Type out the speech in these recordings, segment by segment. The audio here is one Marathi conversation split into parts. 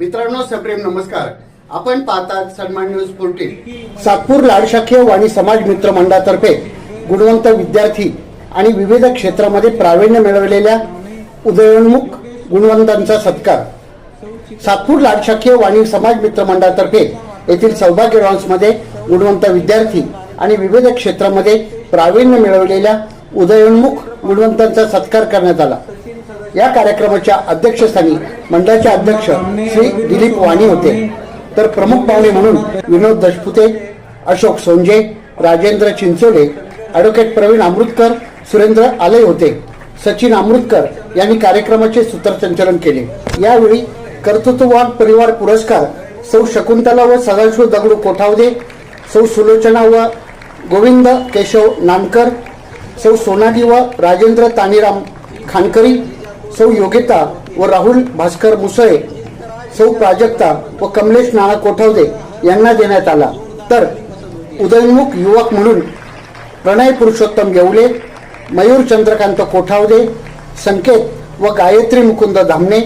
मित्रांनो सप्रेम नमस्कार. आपण पाहतात सन्मान न्यूज फोर्टीन सातपूर लाडशाखीय वाणी समाज मित्र मंडळातर्फे गुणवंत विद्यार्थी आणि विविध क्षेत्रामध्ये प्रावीण्य मिळवलेल्या उदयोन्मुख गुणवंतांचा सत्कार. सातपूर लाडशाखीय वाणी समाज मित्र मंडळातर्फे येथील सौभाग्य लॉन्समध्ये गुणवंत विद्यार्थी आणि विविध क्षेत्रामध्ये प्रावीण्य मिळवलेल्या उदयोन्मुख गुणवंतांचा सत्कार करण्यात आला. या कार्यक्रमाच्या अध्यक्षस्थानी मंडळाचे अध्यक्ष श्री दिलीप वाणी होते. तर प्रमुख पाहुणे म्हणून विनोद दशपुते अशोक सोंजे राजेंद्र चिंचोले ॲडव्होकेट प्रवीण अमृतकर सुरेंद्र आले होते. सचिन अमृतकर यांनी कार्यक्रमाचे सूत्रसंचालन केले. यावेळी कर्तृत्ववान परिवार पुरस्कार सौ शकुंतला व सदाशिव दगडू कोठावदे सौ सुलोचना व गोविंद केशव नानकर सौ सोनाली व राजेंद्र तानीराम खानकरी सौ योगिता व राहुल भास्कर मुसळे सौ प्राजक्ता व कमलेश नाना कोठावदे यांना देण्यात आला. तर उदयन्मुख युवक म्हणून प्रणय पुरुषोत्तम येवले मयूर चंद्रकांत कोठावदे संकेत व गायत्री मुकुंद धामणे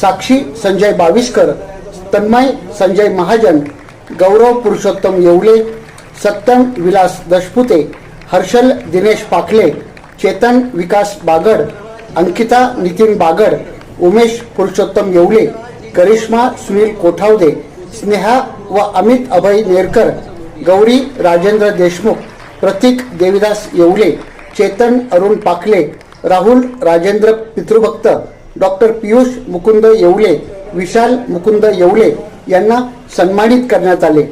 साक्षी संजय बाविस्कर तन्मय संजय महाजन गौरव पुरुषोत्तम येवले सत्यम विलास दशपुते हर्षल दिनेश पाखले चेतन विकास बागड अंकिता नितीन बागड उमेश पुरुषोत्तम येवले करिश्मा सुनील कोठावदे स्नेहा व अमित अभय नेरकर गौरी राजेंद्र देशमुख प्रतीक देविदास येवले चेतन अरुण पाखले राहुल राजेंद्र पितृभक्त डॉक्टर पियुष मुकुंद येवले विशाल मुकुंद येवले यांना सन्मानित करण्यात आले.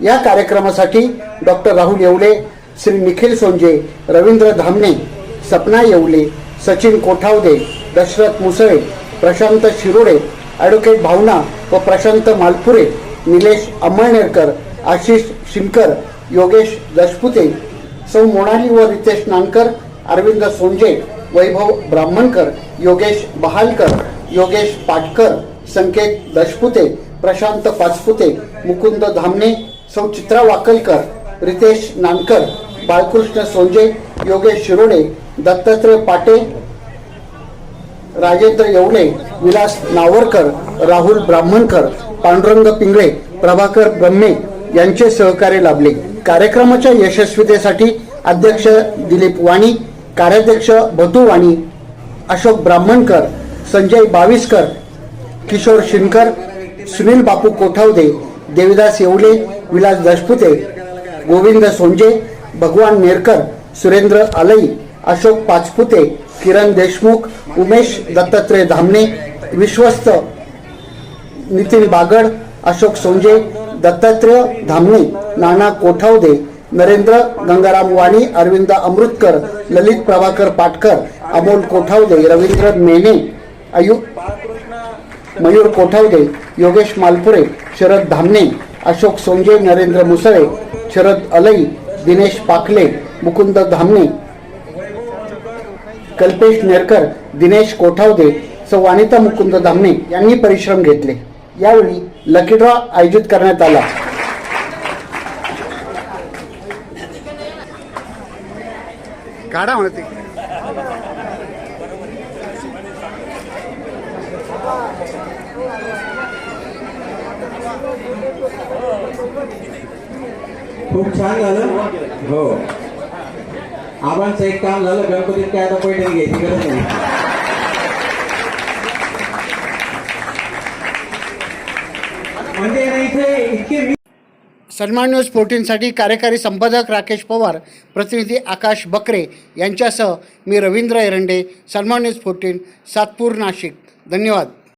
या कार्यक्रमासाठी डॉक्टर राहुल येवले श्री निखिल सोंजे रवींद्र धामणे सपना येवले सचिन कोठावदे दशरथ मुसळे प्रशांत शिरोडे ॲडव्होकेट भावना व प्रशांत मालपुरे निलेश अंमळनेरकर आशिष शिंकर योगेश दशपुते सौ मोनाली व रितेश नानकर अरविंद सोंजे वैभव ब्राह्मणकर योगेश बहालकर योगेश पाटकर संकेत दशपुते प्रशांत पाचपुते मुकुंद धामणे सौ चित्रा वाकलकर रितेश नानकर बाळकृष्ण सोंजे योगेश शिरोडे दत्तात्रय पाटे राजेंद्र येवले विलास नावरकर राहुल ब्राह्मणकर पांडुरंग पिंगळे प्रभाकर ब्रह्मे यांचे सहकार्य लाभले. कार्यक्रमाच्या यशस्वीतेसाठी अध्यक्ष दिलीप वाणी कार्याध्यक्ष भतू वाणी अशोक ब्राह्मणकर संजय बाविस्कर किशोर शिनकर सुनील बापू कोठावदे देविदास येवले विलास दशपुते गोविंद सोंजे भगवान नेरकर सुरेंद्र आलई अशोक पाचपुते किरण देशमुख उमेश दत्तात्रय धामणे विश्वस्त नितीन बागड अशोक सोंजे दत्तात्रय धामणे नाना कोठावदे नरेंद्र गंगाराम वाणी अरविंद अमृतकर ललित प्रभाकर पाटकर अमोल कोठावदे रवींद्र मेने आयु मयूर कोठावदे योगेश मालपुरे शरद धामणे अशोक सोंजे नरेंद्र मुसळे शरद अलई दिनेश पाखले मुकुंद धामणे कल्पेश नेरकर दिनेश कोठावदे सौ अनिता मुकुंद धामणे यांनी परिश्रम घेतले. यावेळी लकी ड्रॉ आयोजित करण्यात आला. काढा म्हणते खूप छान झालं. हो. आबांचं एक काम झालं गणपतीत काय आता पैठणी घ्यायची गरज नाही. म्हणजे इथे इतके सन्मान न्यूज फोर्टीनसाठी कार्यकारी संपादक राकेश पवार प्रतिनिधी आकाश बकरे यांच्यासह मी रवींद्र एरंडे सन्मान न्यूज फोर्टीन सातपूर नाशिक. धन्यवाद.